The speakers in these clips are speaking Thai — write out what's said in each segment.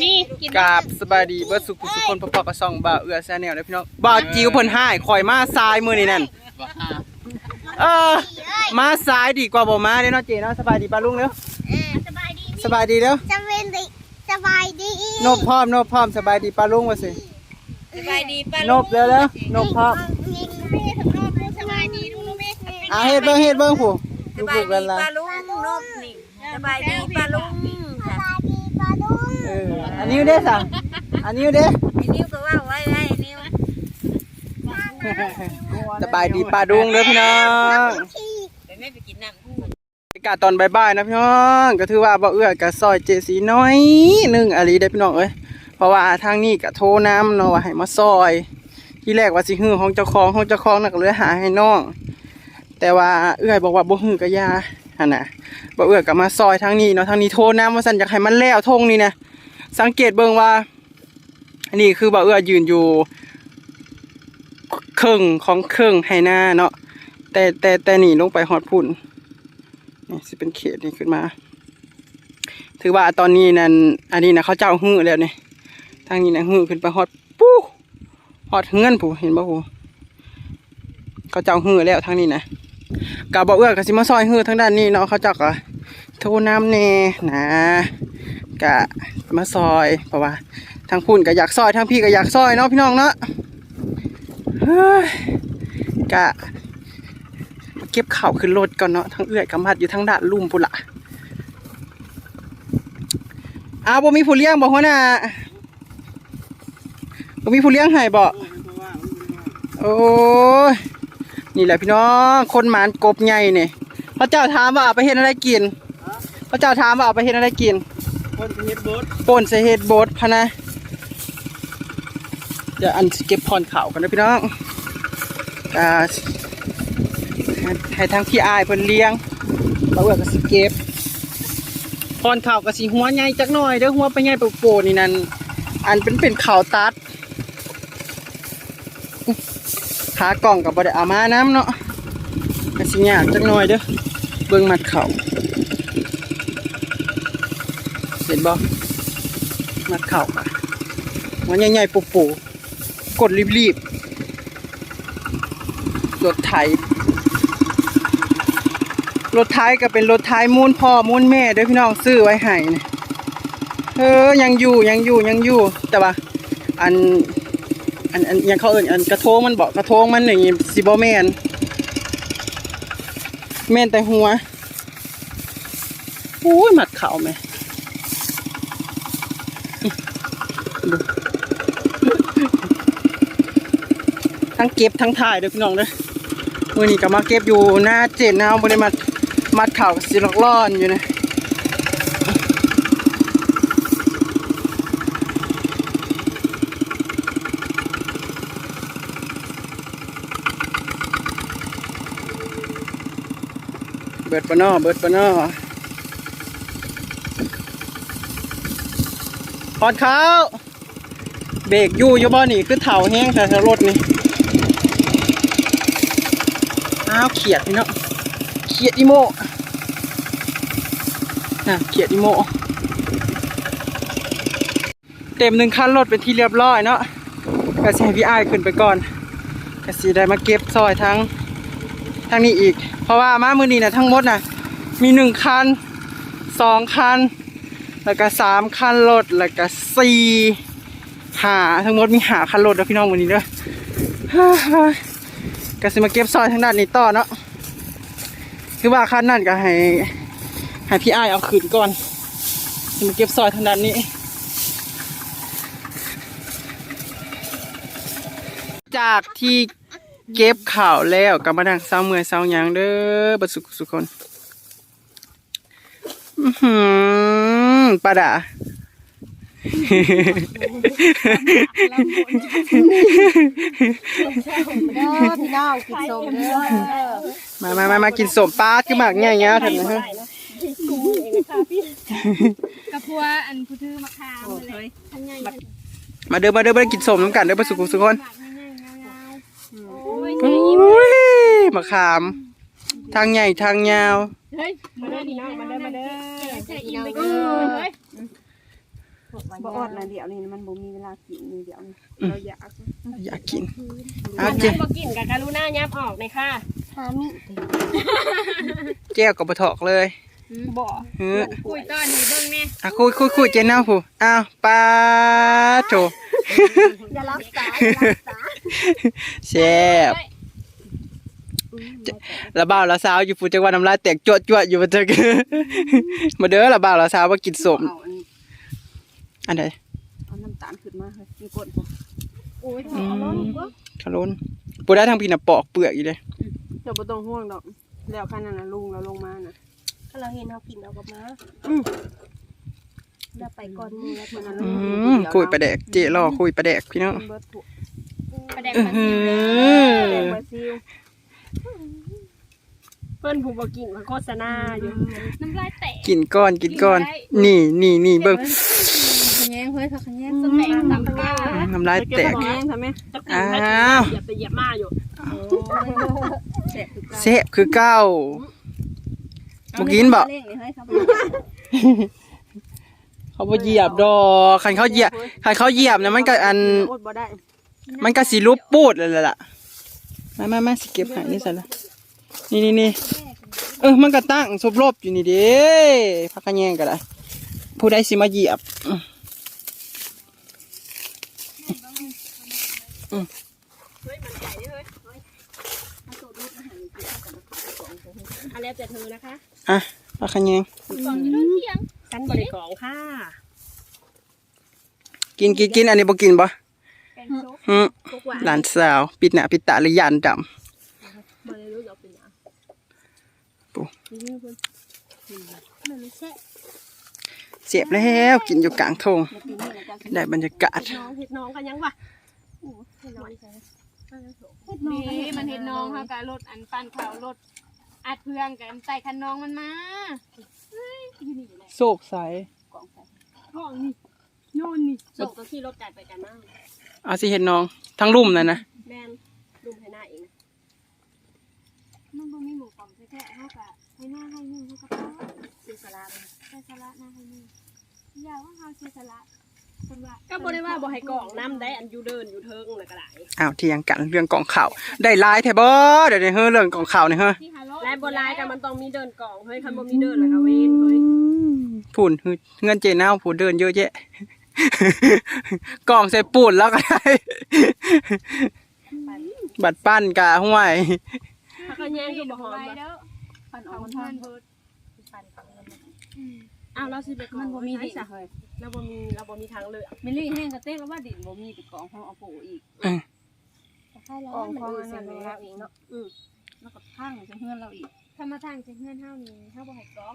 มีกินกราบสบายดีเบิร์ดสุขุสุคนพอๆกับซองบ่าวเอือแซนแนลนะพี่น้องบ่าวจิ๋วเพิ่นให้ข่อยมาซ้ายมือนี่นั่นเออมาซ้ายดีกว่าบ่มาเด้เนาะเจเนาะสบายดีปะลุงเนาะสบายดีสบายดีเด้อสบายดีสบายดีนบพร้อมนบพร้อมสบายดีปะลุงว่าสิสบายดีป้านบเร็วแล้วนบพร้อมแม่ทั้งนอกสบายดีดูลูกแม่อะเฮ็ดเบิ่งเฮ็ดเบิ่งผู้สลูบายกๆดีหลานป้าลุงนบนี่สบายดีป้าลุงค่ะสบายดีปลาดุงๆเอออันนี้เด้อสะอันนี้เด้อไอ้นิ้วก็ว่าไว้ไว้ไอ้นิ้วสบายดีปลาดุงเด้อพี่น้องที่ไปแม่ไปกินน้ำบรรยากาศตอนบ่ายๆนะพี่น้องก็ถือว่าบ่เอื้อกับซอยเจสีน้อยหนึงอะลีได้อพี่น้องเอ้ยเพราะว่าทางนี้ก็โทรน้ำเนาะว่าให้มาซอย ที่แรกว่าสิฮื้อของเจ้าของของเจ้าของนักเลยหาให้น้อง แต่ว่าเอื้อยบอกว่าบ่ฮื้อก็อยาหั่นน่ะบ่เอื้อก็มาซอยทางนี้เนาะทางนี้โทรน้ำว่าซั่นอยากให้มันแล้วทงนี่นะ สังเกตเบิ่งว่า อันนี้คือบ่เอื้อยืนอยู่เครึ่งของเครึ่งให้หน้าเนาะแต่แต่แต่นี่ลงไปฮอดพุ่นนี่สิเป็นเขตนี่ขึ้นมา ถือว่าตอนนี้นั่นอันนี้นะเขาเจ้าหื้อแล้วเนี่ยทางนี้นะหื้อขึ้นไปฮอดปู้ฮอดเฮือนผู้เห็นบ่ผู้เขาเจ้าหื้อแล้วทางนี้นะกาบอกเอื้อก็สิมาซอยหื้อทางด้านนี้เนาะเขาเจ้าก็โทรน้ำแน่นะ กะมาซอยเพราะว่าทางพุ่นก็อยากซอยทางพี่ก็อยากซอยเนาะพี่น้องเนาะเฮ้ยกะเก็บข่าขึ้นรถก่อนเนาะทั้งเอื้อยกับมัดอยู่ทั้งด้านลุ่มพุ่นละอ้าวบ่มีผู้เลี้ยงบ่หัวหน้าบ่มีผู้เลี้ยงให้บ่โอ้ยนี่แหละพี่น้องคนหมานกบใหญ่นี่ยพระเจ้าถามว่าเอาไปเฮ็ดอะไรกินพระเจ้าถามว่าเอาไปเฮ็ดอะไรกิน คนเฮ็ดบดป่นใส่เฮ็ดโบดพะนะเดี๋ยวอันเก็บพรข่ากันนะพี่น้องอ่าให้ทางพี่อายเพิ่นเลี้ยงบ่าเอื้อก็สิเก็บพรข่าก็สิหัวใหญ่จักหน่อยเด้อหัวไปใหญ่โปๆนี่นั่นอันเป็นเป็นข่าวตัดขากล่องก็บ่ไดอามาน้ำเนาะก็สิยากจักหน่อยเด้อเบิ่งมัดเข่า เห็นบ่มัดเข่าอะหัวใหญ่ๆโปๆกดรีบๆรถไถรถท้ายก็เป็นรถท้ายมูนพ่อมูนแม่ด้อพี่น้องซื้อไว้ให้นะเออยังอยู่ยังอยู่ยังอยู่แต่ว่าอันอันอันยังเขาเอิ้นอันกระโทงมันบอกกระโทงมันอย่างงี้สิบ่แม่นแม่นแต่หัวโอ้ยหมัดเข่าแม่ดู ทั้งเก็บทั้งถ่ายเด้อพี่น้องเด้อมือนี้ก็มาเก็บอยู่หน้าเจนนะเอาบริมัดมัดเข่าวสิลอกล่อนอยู่นะเบิดปะนอเบิดปะนอ อดเขาเบรกอยู่อยู่บ่นี่คือเถ่าแห้งแต่รถนี่อ้าวเขียดพี่เนาะเขียดอีโมอะเขียดอีโม เต็มหนึ่งคันรถเป็นที่เรียบร้อยเนาะกระสีพี่ไอ้ขึ้นไปก่อนกระสีได้มาเก็บซอยทั้งทั้งนี้อีก เพราะว่ามามือนี้นะทั้งหมดนะมีหนึ่งคันสองคัน แล้วก็สามคันรถแล้วก็สี่หาทั้งหมดมีหาคันรถแล้วพี่น้องมือนี้เด้อก็สิมาเก็บซอยทางด้านนี้ต่อเนาะคือว่าคันนั่นก็ให้ให้พี่อ้ายเอาคืนก่อนสิมาเก็บซอยทางด้านนี้ จากที่เก็บข่าวแล้วก็มาดังเศร้าเมื่อยเศร้ายังเด้อบัสุขสุขคน อื้อหือ ปลาดาเด้อพี่น้องกินสมเด้อมามามามากินสมปลาคือหมากง่ายๆท่านนะฮะกระพัวอันผู้ถือมะขามเลยมาเด้อมาเด้อมากินสมน้ำกันเด้อประสุขสุขคนโอ้ยมะขาม ทางใหญ่ทางยาว เฮ้ยมาเด้อนี่น้องมาเด้อมาเด้อใช่อิ่มไปกินเลยบ่อดละเดี๋ยวนี่มันบ่มีเวลากินนี่เดี๋ยวนี่เราอยากอยากกินเอาเจบ่กินกับการุณายับออกเลยค่ะหามิแก้วกับบะถอกเลยบ่เฮ้อคุยตอนนี้เบิ่งแน่อะคุยคุยคุยเจนเอาผู้อ้าวปลาโถอย่ารักษาอย่ารักษาแซ่บ ละบ่าวละสาวอยู่ผู้จังหวัดน้ำลายแตกจวดจวดอยู่บ่จักมาเด้อละบ่าวละสาวว่ากินสมเอาอันนี้อันใดเอาน้ำตาลขึ้นมาเฮ้ยมีกดบ่โอ้ยอืเอาล้นมบ่ขะล้นบ่ได้ทางพี่น่ะปอกเปลือกอยู่เด้เจ้าบ่ต้องห่วงดอก แล้วคันนั้นน่ะลุงแล้วลงมาน่ะถ้าเราเห็นเรากินเราก็มาเราไปก่อนมือแล้วมันนั้นอืลุงมคุยปลาแดกเจรอคุยปลาแดกพี่น้องเบิดถูกประเด็นอื้อมันหืสิอแดงบราซิล เพิ่นผู้บ่กินมาโฆษณาอยู่น้ำลายแตกกินก้อนกินก้อน นี่นี่นี่เบิ่งขะแยงเฮ้ยขะแยงสแตกตำปลาน้ำลายแตกขะแยงทำไหมจะกินให้อ้าวเหยียบไปเหยียบมาอยู่แซ่บคือเก่าเซฟคือเก้าบ่กินบ่เร่งนี่เฮ้ยครับเขาบ่เหยียบดอกคันเขาเหยียบคันเขาเหยียบนะมันก็อันอดบ่ได้มันก็สิรูปปูดเลยล่ะมามามาสิเก็บใหายนี่ซะละ นี่นี่นี่เออมันก็ตั้งซบรบอยู่นี่เด้พักกันแยงก็ได้ ผู้ใดสิมาเหยียบอืมอืมอันแล้วแต่เธอนะคะอะพักกันแยงกล่องอยู่โดนเที่ยงฉันบริกรองค่ะ กินกินกินอันนี้บ่กินบ่แกงโซฮึทุกวันหลานสาว ปิดหน้าปิดตาหรือยานดำ บ่ได้รู้จะเอาเป็นหยัง ปุ๊นี่เพิ่นมันไม่แซ่บเจ็บแล้วกินอยู่กลางทงปีนี้นะจ๊ะได้บรรยากาศน้องเฮ็ดน้องกันยังวะเฮ็ดน้อยใช่ไหมนี่มันเห็นน้องเขากับรถอันปั้นเขารถอัดเพื่องกันใส่คันน้องมันมาเฮ้ยอยู่นี่แหละโศกใสกล่องใส่ห้องนี่โน่นนี่ส่งก็ขี่รถไก่ไปกันนั่งเอาสิเห็นน้องทั้งลุ่มนั่นนะแม่นดุมให้หน้าเองนะ มันบ่มีหมูกล่อมแท้ๆเขากะให้หน้าให้หนึ่งเขาก็พอเสียสละเลยใส่สละหน้าให้หนึ่งอย่าว่าเขาเสียสละคนว่าก็บ่ได้ว่าบ่ให้กล่องน้ำได้อันอยู่เดินอยู่เทิงน่ะก็ได้อ้าวเถียงกันเรื่องกล่องข่าวได้หลายแท้บ่เดี๋ยวนี้เฮ้อเรื่องกล่องข่าวนี่เฮ้อที่ฮาโลและบ่ลายกันมันต้องมีเดินกล่องเฮ้ยคันบ่มีเดินแล้วก็เว้นเฮ้ยพูนเงินเจน่าวผู้เดินเยอะแยะกล่องใส่ปูนแล้วก็ได้บัตรปั้นกะห้วย ถ้าก็แย่งคือบ่หอมไปบ่เด้อปันอเอาอกมันเพื่ทาอนนเพิดอ้าวเราสิไปกล่มัอนงบ่มีดินจ้ะเฮ้ยเราบ่มีเราบ่มีทางเลือกมิลลี่แห้งกระเต้แล้วว่าดินบ่มีไปกล่องห้องเอาปูอีกเออใช่แล้วมันดูเสียงเราเองเนาะอือแล้วก็ข้างจะเฮือนเราอีกถ้ามาทางจะเพื่อนเฮานี่เฮาบ่ให้กอง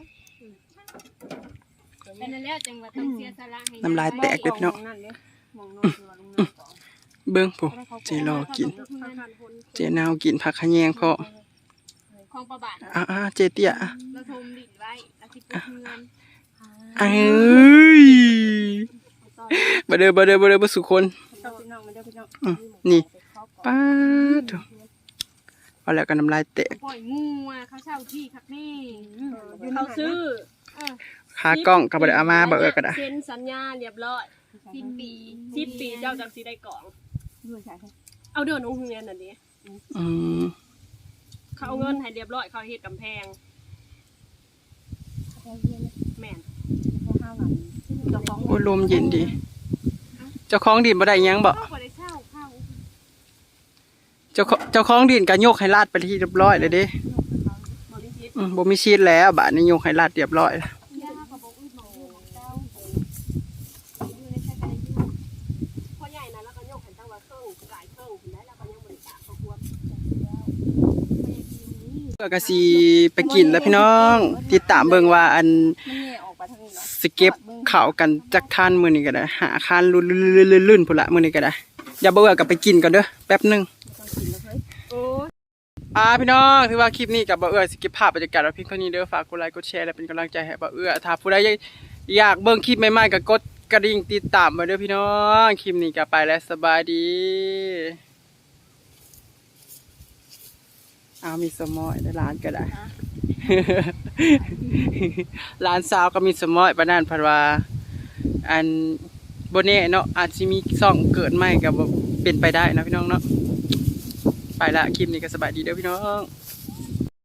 เป็นนั่นแล้วจังว่าต้องเสียสละให้น้ำลายแตกเด้อพี่น้องมนั่นเด้มองนอนคือว่าลุงนอนกล่องเบิ้งผู้เจรอกิน เจนาวกินผักขะแยงเพาะ ของประบาทอ่าเจเตี้ยอะเราทมดินไว้แล้วสิปลูกเงินเอ้ยบ่เด้อบ่เด้อบ่เด้อบ่สุคนเจ้าพี่น้องไม่ได้พี่น้องอืมนี่ป้าดโถเอาแล้วก็น้ำลายแตกปล่อยงูอะเขาเช่าที่คักนี่เขาซื้อขากล้องก็บ่ได้เอามาบ่เออก็ได้เซ็นสัญญาเรียบร้อยสิบปี10ปีเจ้าจังสิได้กล่องด้วยใช่ไหมเอาเดินโรงเรียนน่ะดิอืม เขาเอาเงินให้เรียบร้อยเขาเฮ็ดกำแพงแม่นห้าหลังเจ้าของโอ้ยลมเย็นดี เจ้าของดินบ่ได้หยังบ่เขาบ่ได้เช่าเข้าเจ้าของเจ้าของดินก็ยกให้ลาดไปที่เรียบร้อยเลยเด้บริษัทอืมบ่มีชีดแล้วบาดนี้ยกให้ลาดเรียบร้อยแล้ว ย่าเขาบอกอุ้ยหมออยู่ของเจ้าอยู่ในชายกาลอยู่ พ่อใหญ่นะแล้วก็ยกให้ตั้งว่าเครื่องหลายเครื่องถึงได้แล้วก็ยังบริจาคเขาควร เพื่อกสิไปกินแล้วพี่น้อง ติดตามเบิ่งว่าอันมันแง่ออกไปทางนี้เนาะสิเก็บข้าวกันจักท่านมือนี้ก็ได้ หาคานลื่นๆๆๆพุ่นละมือนี้ก็ได้อย่าเบื่อก็ไปกินก่อนเด้อแป๊บหนึงต้องกินแล้วเฮ้ยโอ้อ่าพี่น้องถือว่าคลิปนี้กับบ่เอื้อสก็บภาพบรรยากาศไว้เพียงเท่านี้เด้อฝากกดไลค์กดแชร์และเป็นกำลังใจให้บ่เอื้อถ้าผู้ใดอยากเบิ่งคลิปใหม่ๆก็กดกระดิ่งติดตามไว้เด้อพี่น้อง คลิปนี้ก็ไปแล้วสบายดี อ้าวมีสมอยในร้านก็ได้ร้านสาวก็มีสมอยปานนั้นเพันว่าอันบนเน่เนาะอาจจะมีซ่องเกิดใหม่กับเป็นไปได้นะพี่น้องเนาะไปละคลิปนี้ก็สบายดีเด้อพี่น้อง